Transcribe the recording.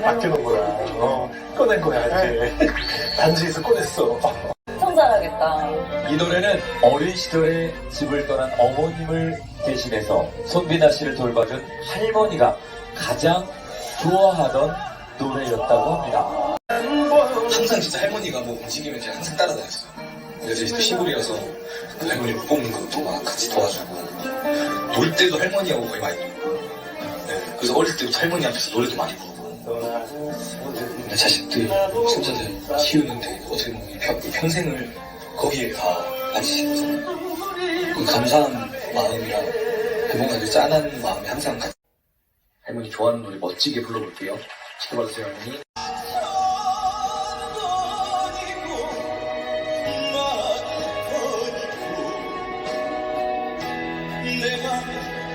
맡겨놓은 거야. 어, 꺼낸 거야, 이제. 단지에서 꺼냈어. 청산하겠다. 이 노래는 어린 시절에 집을 떠난 어머님을 대신해서 손비나 씨를 돌봐준 할머니가 가장 좋아하던 노래였다고 합니다. 항상 진짜 할머니가 뭐 움직이면 제가 항상 따라다녔어. 그래서 이제 시골이어서 그 할머니 물 뽑는 것도 막 같이 도와주고 놀 때도 할머니하고 거의 많이 놀고 네, 그래서 어릴 때부터 할머니 앞에서 노래도 많이 부르고 나 자식들, 손자들 키우는데 어떻게 보면 평, 평생을 거기에 다 바치신 거잖아요. 그 감사한 마음이랑 그 뭔가 그 짠한 마음이 항상 같이. 할머니 좋아하는 노래 멋지게 불러볼게요. 지켜봐주세요, 할머니. 내 맘.